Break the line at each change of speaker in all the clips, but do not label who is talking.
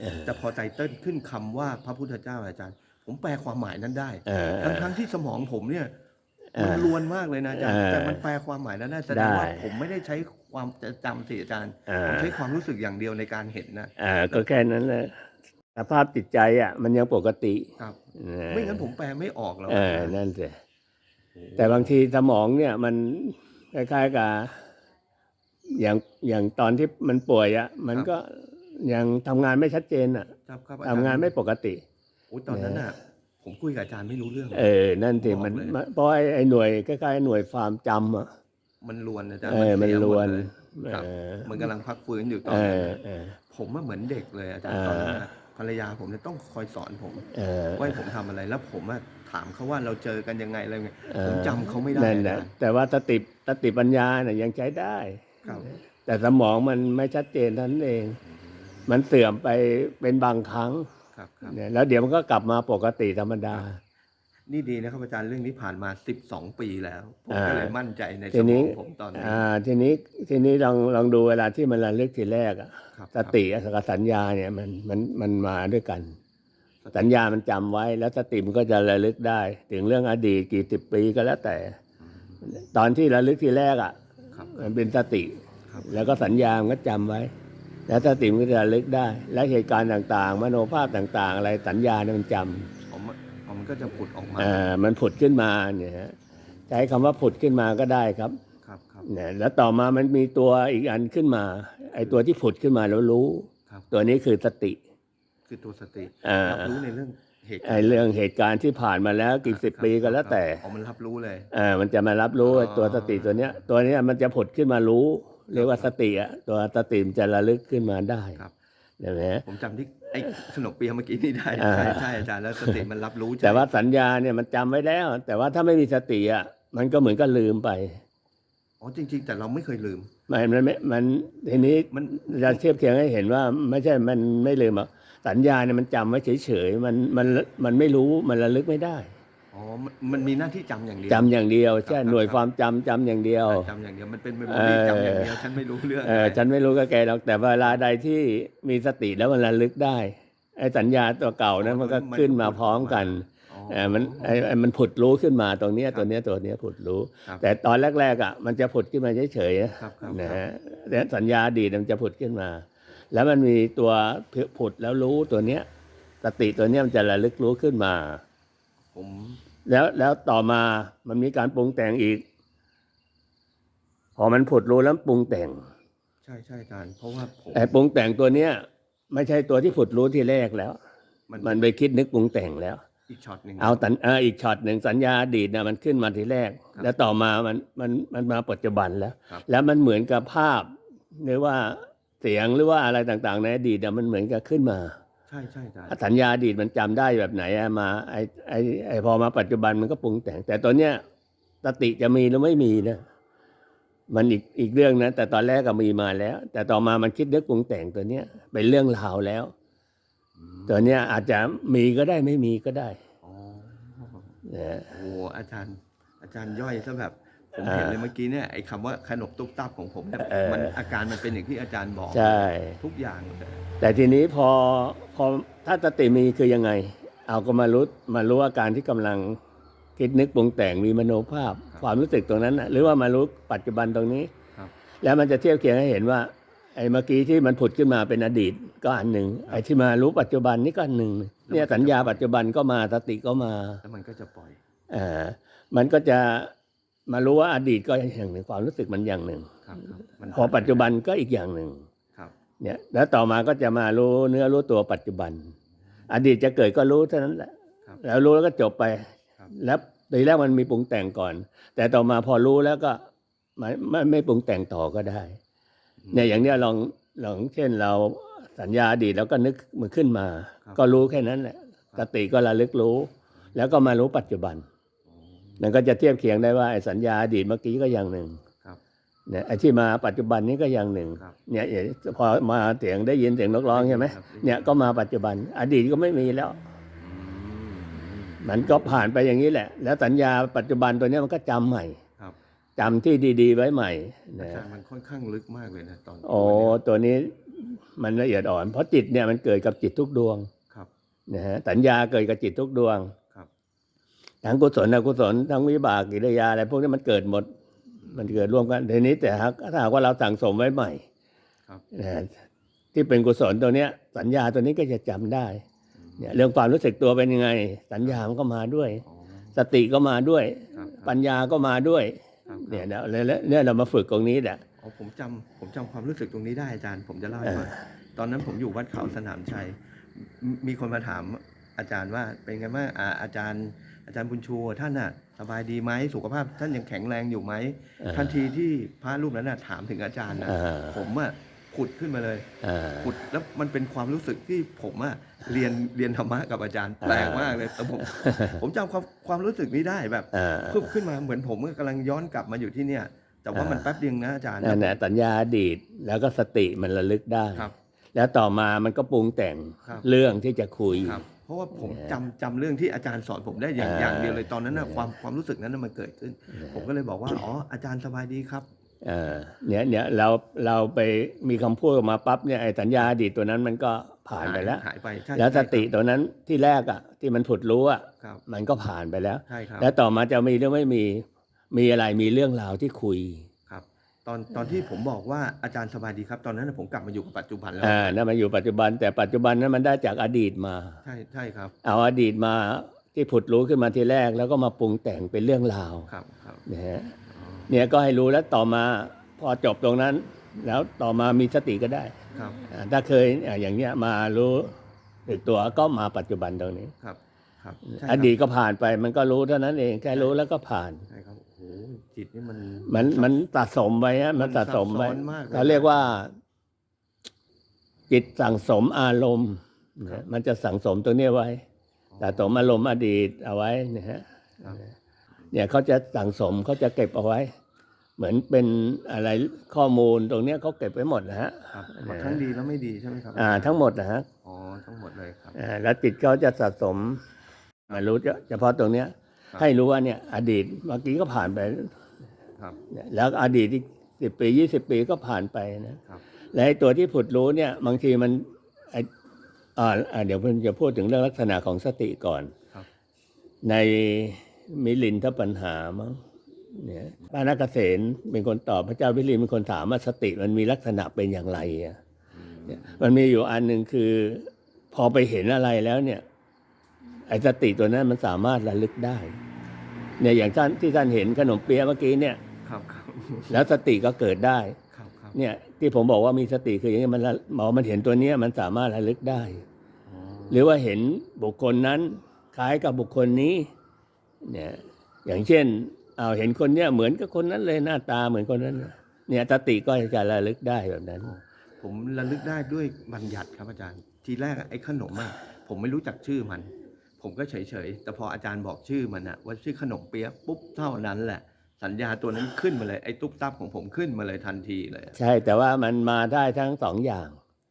เออ
แต่พอไตเติ้ลขึ้นคำว่าพระพุทธเจ้าอาจารย์ ผมแปลความหมายนั้นได้
เออ
ทั้งทั้งที่สมองผมเนี่ย
เออ
มันลวนมากเลยนะอาจารย์
เออ
แต่มันแปลความหมายนั้นได้แสดงว่า
ได้
ผมไม่ได้ใช้ความจำสิอาจารย์
เออ
ผมใช้ความรู้สึกอย่างเดียวในการเห็นนะ
อ่าก็แค่นั้นแหละสภาพจิตใจอะ มันยังปกติ
ครับ
นะ
ไม่งั้นผมแปลไม่ออกแล้ว
เออนั่นสิแต่บางทีสมองเนี่ยมันคล้ายๆกับอย่างอย่างตอนที่มันป่วยอะ มันก็ ยังทำงานไม่ชัดเจนอะ
ครับครับอจร
ทำ
ย์
งานไม่ปกติ
โอ้ยตอนนั้นน่ะ ผมคุยกับอาจารย์ไม่รู้เรื่อง
เออ นั่นสิ
บอก
มัน
เลย
มันเพราะไอ้ไอ้หน่วยคล้ายๆหน่วยความจำอะ
มันลวนอาจารย์
เออมัน
เสีย
ล
หมด
วน
เลยครับ
เออ
มันกำลังพักฟื้นอยู่ตอน
เอ
นั้น
อ
น่ะ
เออ
ผมว่าเหมือนเด็กเลยอาจารย์
เออ
ตอนนั้นน่ะภรรยาผมเนี่ยต้องคอยสอนผม
เออ
ว่าให้ผมทำอะไรแล้วผมอะถามเขาว่าเราเจอกันยังไงอะไรไง
เออ
ผมจำเขาไม่ได้
นั่นแหละ
อาจารย์
แต่ว่าสติสติปัญญาเนี่ยยังใช้ได้
ครับ
แต่สมองมันไม่ชัดเจนเท่านั้นเอง มันเสื่อมไปเป็นบางครั้ง
ครับครับ
เนี่ยแล้วเดี๋ยวมันก็กลับมาปกติธรรมดา
นี่ดีนะครับอาจารย์เรื่องนี้ผ่านมา 12 ปีแล้วผม
อ่า
ก็เลยมั่นใจในส
ที
ม
นี้
องผมตอนนี้
อ่าทีนี้ทีนี้ลองลองดูเวลาที่มันระลึกทีแรกอะ
ครับ
สติกับสัญญาเนี่ยมันมันมันมาด้วยกัน สัญญามันจำไว้แล้วสติมันก็จะระลึกได้ ถึงเรื่องอดีตกี่สิบปีก็แล้วแต่ ตอนที่ระลึกทีแรกอะ
ครับ
มันเป็นสติ
ครับ
แล้วก็สัญญามันก็จำไว้ แล้วสติมันก็จะระลึกได้ และเหตุการณ์ต่างๆ มโนภาพต่างๆ อะไรสัญญาเนี่ยมันจำ
ผมผมมันก็จะผุดออกมา
อ่ามันผุดขึ้นมาเนี่ยฮะใช้คำว่าผุดขึ้นมาก็ได้ครับ
ครับครับ
เนี่ยแล้วต่อมามันมีตัวอีกอันขึ้นมา ไอ้ตัวที่ผุดขึ้นมาแล้วรู้
ครับ
ตัวนี้คือสติ
คือตัวสติ
อ่า
รับรู้ในเรื่องเหตุ
ไอ้เรื่องเหตุการณ์ที่ผ่านมาแล้วกี่สิบปีก็แล้วแต่
อ๋อมันรับรู้เลย
เอ่ามันจะมารับรู้
อ๋อ
ไอ้ตัวสติตัวเนี้ย ตัวเนี้ยมันจะผุดขึ้นมารู้ เรียกว่าสติอะตัวสติมันจะระลึกขึ้นมาได้
ครับ
ใช่ไหม
ผมจำที่ไอ้ขนมเปียะเมื่อกี้นี่ได้
อ่า
ใช่ใช่อาจารย์แล้วสติมันรับรู้
แต่ว่าสัญญาเนี่ยมันจำไว้แล้ว แต่ว่าถ้าไม่มีสติอะมันก็เหมือนกับลืมไป
อ๋อจริง ๆ แต่เราไม่เคยลืม
มันมันไม่มันทีนี้
มัน
จะเทียบเคียงให้เห็นว่าไม่ใช่มันไม่ลืมอะสัญญาเนี่ยมันจำไว้เฉยๆมันมันมันไม่รู้มันระลึกไม่ได้
อ๋อมันมันมีหน้าที่จำอย่างเดียว
จำอย่างเดียวใช่
ครับ
หน่วย
ครับ
ความจำจำอย่างเดียว
จำอย่างเดียวมันเป็นเมมโม
เอ
รี่
อ
จำอย่างเดียวฉันไม่รู้เรื่อง
เออฉันไม่รู้กับแกหรอกแต่เวลาใดที่มีสติแล้วมันระลึกได้ไอ้สัญญาตัวเก่านั้นมันก็ขึ้นมาพร้อมกันเออมันไอ้ไอ้มันผุดรู้ขึ้นมาตรงเนี้ยตัวเนี้ยตัวเนี้ยผุดรู้
ครับ
แต่ตอนแรกๆอะมันจะผุดขึ้นมาเฉย
ครับครับ
ๆนะฮะแต่สัญญาอดีตมันจะผุดขึ้นมา แล้วมันมีตัวผุดแล้วรู้ตัวเนี้ยสติตัวเนี้ยมันจะระลึกรู้ขึ้นมา
ผม
แล้วแล้วต่อมามันมีการปรุงแต่งอีก พอมันผุดรู้แล้วปรุงแต่ง
ใช่ใช่อาจารย์เพราะว่าผม
ไอ้ปรุงแต่งตัวเนี้ย ไม่ใช่ตัวที่ผุดรู้ที่แรกแล้ว
มัน
มันไปคิดนึกปรุงแต่งแล้ว
อีกช็อตหนึ่ง
เอาตันเอออีกช็อตหนึ่งสัญญาอดีตนะมันขึ้นมาทีแรก
ครับ
แล้วต่อมามันมันมันมาปัจจุบันแล้ว
ครับ
แล้วมันเหมือนกับภาพหรือว่าเสียงหรือว่าอะไรต่างๆ ในอดีตน่ะมันเหมือนกับขึ้นมา
ใช่ใช่อาจารย์
สัญญาอดีตมันจำได้แบบไหนอะมาไอ้ไอ้ไอ้พอมาปัจจุบันมันก็ปรุงแต่ง แต่ตัวเนี้ยสติจะมีหรือไม่มีนะมันอีกอีกเรื่องนะแต่ตอนแรกก็มีมาแล้ว แต่ต่อมามันคิดนึกปรุงแต่งตัวเนี้ยเป็นเรื่องราวแล้ว
อืม
ตัวเนี้ยอาจจะมีก็ได้ไม่มีก็ได้
อ๋อ
นะ
โอ้โหอาจารย์ อาจารย์ย่อยซะแบบ ผม
อ่า
เห็นเลยเมื่อกี้เนี่ยไอ้คำว่าขนมตุ๊บตับของผมเนี่ย
เออ
มันอาการมันเป็นอย่างที่อาจารย์บอก
ใช่
ทุกอย่างเลย
แต่ทีนี้พอพอถ้าสติมีคือยังไง เอาก็มารู้มารู้อาการที่กำลังคิดนึกปรุงแต่งมีมโนภาพ ความรู้สึกตรงนั้นนะหรือว่ามารู้ปัจจุบันตรงนี้
ครับ
แล้วมันจะเทียบเคียงให้เห็นว่าไอ้เมื่อกี้ที่มันผุดขึ้นมาเป็นอดีตก็อันหนึ่งไอ้ที่มารู้ปัจจุบันนี่ก็อันหนึ่งเนี่ยสัญญาปัจจุบันก็มาสติก็มา
แล้วมันก็จะปล่อย
อ่ามันก็จะ มารู้ว่าอดีตก็อย่างหนึ่งความรู้สึกมันอย่างหนึ่ง
ครับครับมัน
พอปัจจุบันก็อีกอย่างหนึ่ง
ครับ
เนี่ย แล้วต่อมาก็จะมารู้เนื้อรู้ตัวปัจจุบัน อดีตจะเกิดก็รู้เท่านั้นแหละ
ครับ
แล้วรู้แล้วก็จบไป
ครับ
แล้วทีแรกมันมีปรุงแต่งก่อน แต่ต่อมาพอรู้แล้วก็ไม่ไม่ไม่ปรุงแต่งต่อก็ได้ เนี่ยอย่างเนี้ยลองลองเช่นเราสัญญาอดีตแล้วก็นึกมันขึ้นมา
ครับ
ก็รู้แค่นั้นแหละสติก็ระลึกรู้ แล้วก็มารู้ปัจจุบัน
อ๋อ
มันก็จะเทียบเคียงได้ว่าไอ้สัญญาอดีตเมื่อกี้ก็อย่างหนึ่ง
ครับ
เนี่ยไอ้ที่มาปัจจุบันนี้ก็อย่างหนึ่ง
ครับ
เนี่ยอย่างพอมาเสียงได้ยินเสียงนกร้องใช่ไหม
ครับ
เนี่ยก็มาปัจจุบัน อดีตก็ไม่มีแล้ว
อืมอืม
มันก็ผ่านไปอย่างนี้แหละ แล้วสัญญาปัจจุบันตัวเนี้ยมันก็จำใหม่
ครับ
จำที่ดี ๆ ไว้ใหม่
อา
นะ
จารย์มันค่อนข้างลึกมากเลยนะตอน
โอ้
ตัวเนี้ย
ตัวนี้มันละเอียดอ่อน เพราะจิตเนี่ยมันเกิดกับจิตทุกดวง
ครับ
นะฮะสัญญาเกิดกับจิตทุกดวง
ครับ
ทั้งกุศลอกุศลทั้งวิบากกิริยาอะไรพวกนี้มันเกิดหมด มันเกิดร่วมกันทีนี้แต่หากถ้าหากว่าเราสั่งสมไว้ใหม่
ครับ
นะฮะที่เป็นกุศลตัวเนี้ย สัญญาตัวนี้ก็จะจำได้เนี่ยเรื่องความรู้สึกตัวเป็นยังไง สัญญามันก็มาด้วย
อ๋อ
สติก็มาด้วย
ครับ
ปัญญาก็มาด้วย
ครับ
เนี่ยนะแล้วเนี่ยเรามาฝึกตรงนี้แหละ
อ๋อผมจำผมจำความรู้สึกตรงนี้ได้อาจารย์ ผมจะเล่าให้ฟัง
เออ
ตอนนั้นผมอยู่วัดเขาสนามชัยมมีคนมาถามอาจารย์ว่าเป็นไงบ้างอ่าอาจารย์ อาจารย์บุญชูท่านน่ะสบายดีไหมสุขภาพท่านยังแข็งแรงอยู่ไหม
เออ
ทันทีที่พระรูปนั้นน่ะถามถึงอาจารย์นะ
อ่า
ผมอะผุดขึ้นมาเลย
อ่า
ผุดแล้วมันเป็นความรู้สึกที่ผมอะเรียนเรียนธรรมะกับอาจารย์แปลกมากเลยแต่ผมผมจำความความรู้สึกนี้ได้แบบ
อ่า
พึบขึ้นมาเหมือนผมก็กำลังย้อนกลับมาอยู่ที่เนี่ย แต่ว่ามัน
อ่า
แป๊บเดียวนะอาจารย์
นั่นแหละสัญญาอดีตแล้วก็สติมันระลึกได้
ครับ
แล้วต่อมามันก็ปรุงแต่ง
ครับ
เรื่องที่จะคุย
ค รับเพราะว่าผม
เนี่ย
จำจำเรื่องที่อาจารย์สอนผมได้อย่าง
อ่า
อย่างเดียวเลยตอนนั้นนะ
เนี่ย
ความความรู้สึกนั้นนะมันเกิดขึ้น ผมก็เลยบอกว่าอ๋ออาจารย์สบายดีครับ
เออเนี่ยเนี่ยเราเราไปมีคำพูดออกมาปั๊บเนี่ยไอ้สัญญาอดีตตัวนั้นมันก็ผ่านไปแล้ว
หายไปใช่
แล้วส
ใช่
ติตัวนั้นที่แรกอะที่มันผุดรู้อะ
ครับ
มันก็ผ่านไปแล้ว
ใช่ครับ
แล้วต่อมาจะมีหรือไม่มีมีอะไรมีเรื่องราวที่คุย
ครับต อนตอนที่ผมบอกว่าอาจารย์สบายดีครับ ตอนนั้นนะผมกลับมาอยู่กับปัจจุบันแล้ว
อ่านั่นมันอยู่ปัจจุบัน แต่ปัจจุบันนั้นมันได้จากอดีตมา
ใช่ใช่ครับ
เอาอดีตมาที่ผุดรู้ขึ้นมาทีแรก แล้วก็มาปรุงแต่งเป็นเรื่องราว
ครับครับ
นะฮะ
อ๋อ
เนี่ยก็ให้รู้แล้วต่อมาพอจบตรงนั้น แล้วต่อมามีสติก็ได้
ครับ
อ่าถ้าเคยอ่าอย่างเงี้ยมารู้ถึกตัวก็มาปัจจุบันตรงนี้
ครับ ครับใช่
อ
ครับ
ดีตก็ผ่านไปมันก็รู้เท่านั้นเองแค่รู้แล้วก็ผ่าน
ใช่ครับโอ้โห จิตนี่มัน
มันมันสะสมไว้ฮะมัน
มัน
สะสมไว้
ซับซ้อนมากเลย
เขาเรียกว่า จิตสั่งสมอารมณ์
ครับ
นะมันจะสั่งสมตัวเนี้ยไว้สะสมอารมณ์อดีตเอาไว้นะฮะ
ครับ
เนี่ยเขาจะสั่งสมเขาจะเก็บเอาไว้ เหมือนเป็นอะไรข้อมูลตรงเนี้ยเขาเก็บไว้หมดนะฮะ
ครับ
นะ
ทั้งดีแล้วไม่ดีใช่ไหมครับ
อ่าทั้งหมดนะฮะ
อ๋อทั้งหมดเลยครับ
อ่าแล้วจิตเขาจะสะสมมารู้เฉพาะตรงเนี้ย
ครับ
ให้รู้ว่าเนี่ย อดีตเมื่อกี้ก็ผ่านไป
ครับ
เนี่ยแล้วอดีตที่สิบปียี่สิบปีก็ผ่านไปนะครับและไอ้ตัวที่ผุดรู้เนี่ย บางทีมันไออ่าอ่าเดี๋ยวผมจะพูดถึงเรื่องลักษณะของสติก่อน
ครับ
ในมิลินทปัญหามั้งเนี่ยป้านักเกษณเป็นคนตอบพระเจ้าพิรินเป็นคนถามว่าสติมันมีลักษณะเป็นอย่างไรอะเนี่ยมันมีอยู่อันหนึ่งคือ พอไปเห็นอะไรแล้วเนี่ย ไอ้สติตัวนั้นมันสามารถระลึกได้ เนี่ยอย่างท่านที่ท่านเห็นขนมเปี๊ยะเมื่อกี้เนี่ย
ครับครับ
แล้วสติก็เกิดได้
ครับครับ
เนี่ยที่ผมบอกว่ามีสติคืออย่างนี้มันละหมอมันเห็นตัวเนี้ยมันสามารถระลึกได้
อ๋อ
หรือว่าเห็นบุคคลนั้นคล้ายกับบุคคลนี้เนี่ยอย่างเช่นเอาเห็นคนเนี้ยเหมือนกับคนนั้นเลยหน้าตาเหมือนคนนั้นน่ะเนี่ยสติก็จะระลึกได้แบบนั้น
ผมระลึกได้ด้วยบัญญัติครับอาจารย์ ทีแรกอะไอ้ขนมอะผมไม่รู้จักชื่อมัน ผมก็เฉยๆ แต่พออาจารย์บอกชื่อมันอะว่าชื่อขนมเปี๊ยะปุ๊บเท่านั้นแหละ สัญญาตัวนั้นขึ้นมาเลยไอ้ตุ๊บตับของผมขึ้นมาเลยทันทีเลยอะ
ใช่แต่ว่ามันมาได้ทั้งสองอย่าง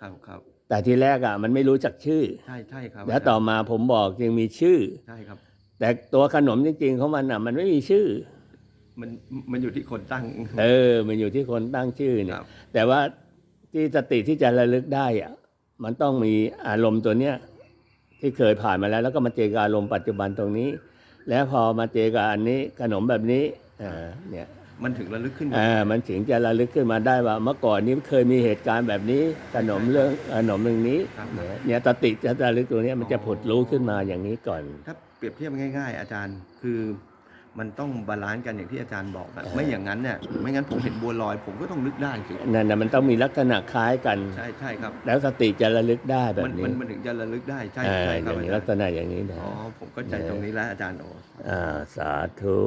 ครับครับ
แต่ทีแรกอะมันไม่รู้จักชื่อ
ใช่ใช่ครับ
แล้วต่อมาผมบอกจึงมีชื่อ
ใช่ครับ
แต่ตัวขนมจริงๆของมันอะ มันไม่มีชื่อ
มันมันอยู่ที่คนตั้ง
เออ มันอยู่ที่คนตั้งชื่อ
ค
เนี่ย
รับ
แต่ว่าที่สติที่จะระลึกได้อะมันต้องมีอารมณ์ตัวเนี้ย ที่เคยผ่านมาแล้ว แล้วก็มาเจอกับอารมณ์ปัจจุบันตรงนี้ แล้วพอมาเจอกับอันนี้ขนมแบบนี้อ่าเนี่ย
มันถึงระลึกขึ้นมา
อ่ามันถึงจะระลึกขึ้นมาได้ว่าเมื่อก่อนนี้เคยมีเหตุการณ์แบบนี้ขนมเรื่องขนมเรื่องนี้
ครับ
เนี่ยเนี่ยสติจะระลึกตัวเนี้ยมันจะผุดรู้ขึ้นมาอย่างนี้ก่อน
ถ้าเปรียบเทียบง่าย ๆ อาจารย์ คือ มันต้องบาลานซ์กันอย่างที่อาจารย์บอกอะ
เออ
ไม่อย่างนั้นเนี่ยไม่งั้นผมเห็นบัวลอย ผมก็ต้องนึกได้สิ
นั่นนะมันต้องมีลักษณะคล้ายกัน
ใช่ใช่ครับ
แล้วสติจะระลึกได้แบบ
มัน
นี้
มันมันถึงจะระลึกได้ใช่
อ่า
ใช่ค
อ
รับ
ย่าง
อา
นี้
จาร
ลัก
ย์
ษณะอย่างนี้นะ
อ๋อผมเข้าใจตรงนี้แล้วอาจารย์โอ
อ่าสาธุ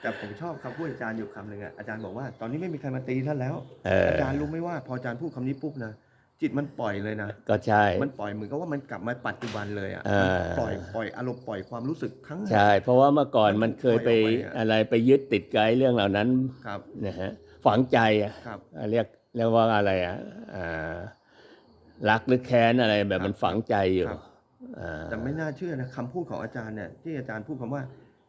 แต่ผมชอบคำพูดอาจารย์อยู่คำหนึ่งอะอาจารย์บอกว่าตอนนี้ไม่มีใครมาตีท่านแล้ว
เออ
อาจารย์รู้ไหมว่าพออาจารย์พูดคำนี้ปุ๊บนะ จิตมันปล่อยเลยนะ
ก็ใช่
มันปล่อยเหมือนกับว่ามันกลับมาปัจจุบันเลยอะ
อ่า
มันปล่อยปล่อยอารมณ์ปล่อยความรู้สึกทั้งหมด
ใช่ เพราะว่าเมื่อก่อนมันเคยไป
ปล่อยออกไปอะ
อะไรไปยึดติดกับไอ้เรื่องเหล่านั้น
ครับ
นะฮะฝังใจอะ
ครับ
เรียกเรียกว่าอะไรอะอ่ารักหรือแค้นอะไรแบบมันฝังใจอยู่
ครับ
อ่า
แต่ไม่น่าเชื่อนะคำพูดของอาจารย์เนี่ยที่อาจารย์พูดคำว่า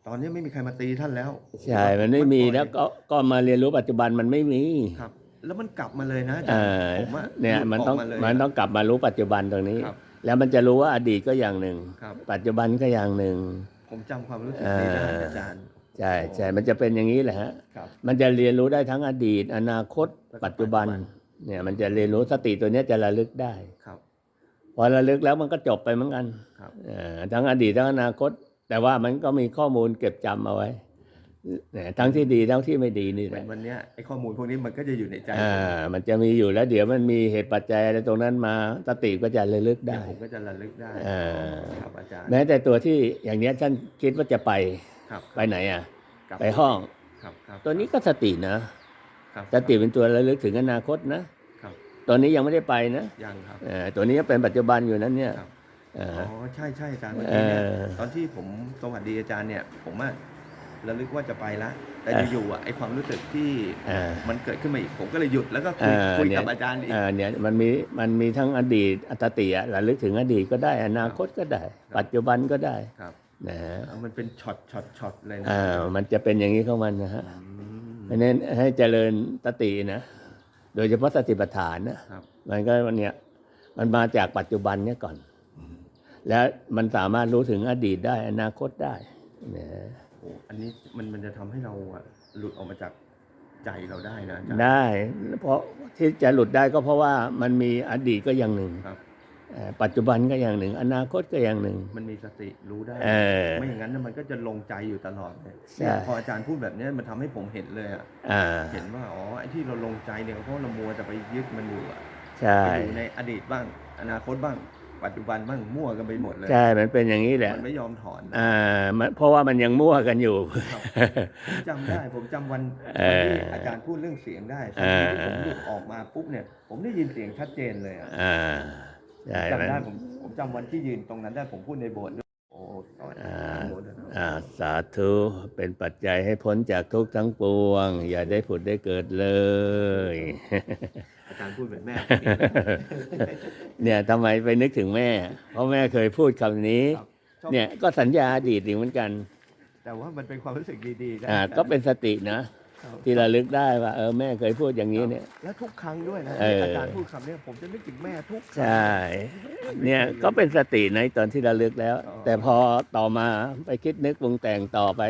ตอนนี้ไม่มีใครมาตีท่านแล้วโอ้โห
ใช่ มันไม่มี
ปล่อย
แล้วก็ก็มาเรียนรู้ปัจจุบันมันไม่มี
ครับ แล้วมันกลับมาเลยนะอา
เอ
จารย์
อ
ผมว่า
เนี่ยมันต้อง
หลุดกาเลย
มันต้องกลับมารู้ปัจจุบันตรงนี้
ครับ
แล้วมันจะรู้ว่าอดีตก็อย่างหนึ่ง
ครับ
ปัจจุบันก็อย่างหนึ่ง
ผมจำความรู้สึกนี้ได้
เอออ
อาจารย์
ใช่ใช่มันจะเป็นอย่างนี้แหละฮะ
ครับ
มันจะเรียนรู้ได้ทั้งอดีต อนาคต
แล้วก็
ปัจจุบัน
ปัจจุบัน
เนี่ย มันจะเรียนรู้สติตัวเนี้ยจะระลึกได้
ครับ
พอระลึกแล้วมันก็จบไปเหมือนกัน
ครับ
เอ่อทั้งอดีตทั้งอนาคต แต่ว่ามันก็มีข้อมูลเก็บจำเอาไว้เนี่ย ทั้งที่ดีทั้งที่ไม่ดีนี่
เห
แห
มือ
ละ
นวันเนี้ยไอ้ข้อมูลพวกนี้มันก็จะอยู่ในใจผม
อ่ามันจะมีอยู่แล้วเดี๋ยวมันมีเหตุปัจจัยอะไรตรงนั้นมาสติก็จะระลึก
เดี๋ย
ได้
วผมก็จะระลึกได้
เออ
ครับอาจารย์
แม้แต่ตัวที่อย่างเนี้ยท่านคิดว่าจะไป
ครับ
ไปไหนอะ
กลับ
ไปห้อง
ครับครับ
ตัวนี้ก็สตินะ
ครับ
สติเป็นตัวระลึกถึงอนาคตนะครับตัวนี้ยังไม่ได้ไปนะ
ยังครับ
เอ่อตัวนี้ยังเป็นปัจจุบันอยู่นั้นเนี่ย
ครับ
เอ่
อ๋
อ
อใช่ใช่อาจารย์เมื่อกี้เนี่ย
เออ
ตอนที่ผมสวัสดีอาจารย์เนี่ยผมอะ ระลึกว่าจะไปละแต่
เออ
อยู่ๆอะไอ้ความรู้สึกที่
เออ
มันเกิดขึ้นมาอีกผมก็เลยหยุดแล้วก็คุย
เออ
คุย
เนี่ย
กับอาจารย์อีก
เอ่อเนี่ยมันมีมันมีทั้งอดีตอัตติอะระลึกถึงอดีตก็ได้ อนาคตก็ได้ ปัจจุบันก็ได้
ครับ
นะฮะ
เอามันเป็นช็อตช็อตช็อตเลยนะ
อ่ามันจะเป็นอย่างนี้ของมันนะฮะ
อืม
เพราะฉะนั้นให้เจริญสตินะ โดยเฉพาะสติปัฏฐานนะครับมันก็เนี่ยมันมาจากปัจจุบันเนี่ยก่อน แล้วมันสามารถรู้ถึงอดีตได้ อนาคตได้นะ
โอ้อันนี้มันมันจะทำให้เราอะหลุดออกมาจากใจเราได้นะอาจารย์
ได้ เพราะที่จะหลุดได้ก็เพราะว่ามันมีอดีตก็อย่างหนึ่ง
ครับ
เอ่อปัจจุบันก็อย่างหนึ่ง อนาคตก็อย่างหนึ่ง
มันมีสติรู้ได้
เออ
ไม่อย่างนั้นน่ะมันก็จะลงใจอยู่ตลอดเลย
ใช่
เนี่ยพออาจารย์พูดแบบเนี้ยมันทำให้ผมเห็นเลยอะ
อ่า
เห็นว่าอ๋อไอ้ที่เราลงใจเนี่ยเพราะเรามัวแต่ไปยึดมันอยู่อะ
ใช่
ไปอยู่ในอดีตบ้าง อนาคตบ้าง ปัจจุบันบ้างมั่วกันไปหมดเลย
ใช่ มันเป็นอย่างนี้แหละ
มันไม่ยอมถอน
อ่ามันเพราะว่ามันยังมั่วกันอยู่
ครับผมจำได้ ผมจำวัน
เอ
วัน
อ
ที่อาจารย์พูดเรื่องเสียงได้
เอ
ทัน
อ
ทีที่ผมหลุดออกมาปุ๊บเนี่ย ผมได้ยินเสียงชัดเจนเลยอะ
อ่าใช่
จำ
มัน
ได้ผมผมจำวันที่ยืนตรงนั้นได้ผมพูดในโบสถ์ด้วยโอ้ตอน
อ่า
โบสถ์นะครับ
อ่าสาธุเป็นปัจจัยให้พ้นจากทุกข์ทั้งปวง อย่าได้ผุดได้เกิดเลย
อาจารย์พูดเหมือนแม่
เนี่ยทำไมไปนึกถึงแม่ เพราะแม่เคยพูดคำนี้
ครับชอบ
เนี่ยก็สัญญาอดีตอีกเหมือนกัน
แต่ว่ามันเป็นความรู้สึกดีๆนะ
อ่าก็เป็นสตินะ
ครับ
ที่ระลึกได้ว่าเออแม่เคยพูดอย่างนี้เนี่ย
และทุกครั้งด้วยนะ
เออ
ที่อาจารย์พูดคำเนี้ยผมจะนึกถึงแม่ทุกครั้ง
ใช่เนี่ยก็เป็นสติในตอนที่ระลึกแล้ว
อ๋อ
แต่พอต่อมาไปคิดนึกปรุงแต่งต่อไป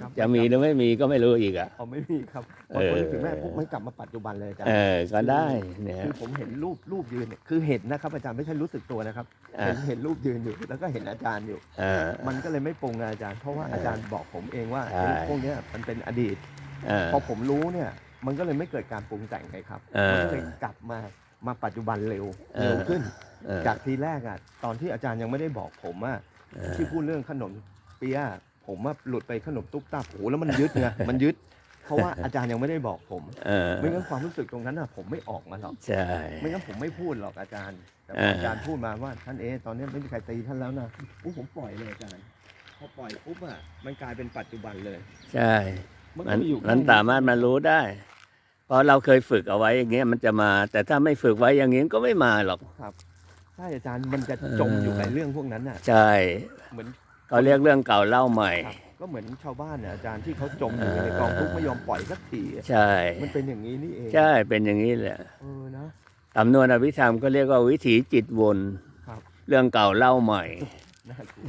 ครับ
จะมีหรือไม่มีก็ไม่รู้อีกอะ
เขาไม่มีครับพ
เอ
อ
อ
คนนึกถึงแม่ปุ๊บมันกลับมาปัจจุบันเลยอาจาร
เอ
ย์
อก็ได้เนี่ย
คือผมเห็นรูปรูปยืนเนี่ยคือเห็นนะครับ อาจารย์ไม่ใช่รู้สึกตัวนะครับ
อ่า
เห็นเห็นรูปยืนอยู่ แล้วก็เห็นอาจารย์อยู่
อ่า
มันก็เลยไม่ปรุงอะอาจารย์ เพราะว่า
เอออ
อาจารย์บอกผมเองว่า
ใช่
ไอ้พวกเนี้ยมันเป็นอดีต
อ่า
พอผมรู้เนี่ย มันก็เลยไม่เกิดการปรุงแต่งไงครับ
เออ
มันก็เลยกลับมามาปัจจุบันเร็ว
เออ
เร็วขึ้น
เออ
จากทีแรกอะตอนที่อาจารย์ยังไม่ได้บอกผมอะ
เออ
ที่พูดเรื่องขนมเปี๊ยะผมว่าหลุดไปขนมตุ๊กตาโอ้โหแล้วมันยึดไงมันยึด เพราะว่าอาจารย์ยังไม่ได้บอกผม
เออ
ไม่งั้นความรู้สึกตรงนั้นอะผมไม่ออกมาหรอก
ใช่
ไม่งั้นผมไม่พูดหรอกอาจารย์แต่พ
เอ
อ
ออ
อาจารย์พูดมาว่าท่านเอะตอนนี้ไม่มีใครตีท่านแล้วนะปุ๊บผมปล่อยเลยอาจารย์พอปล่อยปุ๊บอะมันกลายเป็นปัจจุบันเลย
ใช่
มัน
มั
ก็
น
มีอยู่
มัน
แค่
สามารถมารู้ได้ เพราะเราเคยฝึกเอาไว้อย่างเงี้ยมันจะมา แต่ถ้าไม่ฝึกไว้อย่างงี้ก็ไม่มาหรอก
ใช่อาจารย์มันจะจมอยู่ในเรื่องพวกนั้นอะ
ใช่
เหมือน
เขาเรียกเรื่องเก่าเล่าใหม่
ครับก็เหมือนชาวบ้านเนี่ยอาจารย์ที่เขาจมอยู่ในกองทุกข์ไม่ยอมปล่อยสักทีอะ
ใช่
มันเป็นอย่างนี้นี่เอง
ใช่เป็นอย่างนี้แหละ
เออนะ
สำนวนอภิธรรมก็เรียกว่าวิถีจิตวน
ครับ
เรื่องเก่าเล่าใหม่
น่ากลัว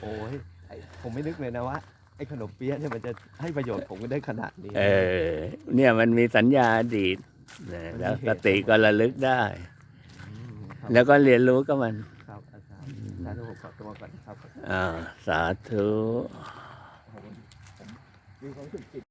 โอ้ยไอ้ผมไม่นึกเลยนะว่าไอ้ขนมเปี๊ยะเนี่ยมันจะให้ประโยชน์ผมได้ขนาดนี้
เออ เนี่ยมันมีสัญญาอดีตนะแล้วสติก็ระลึกได้
มครับ
แล้วก็เรียนรู้กับมัน
ครับอาจารย์อาจารย์ผมขอตัวก่อนครับ
อ่า สาธุ
ผมผมมีความรู้สึกจิต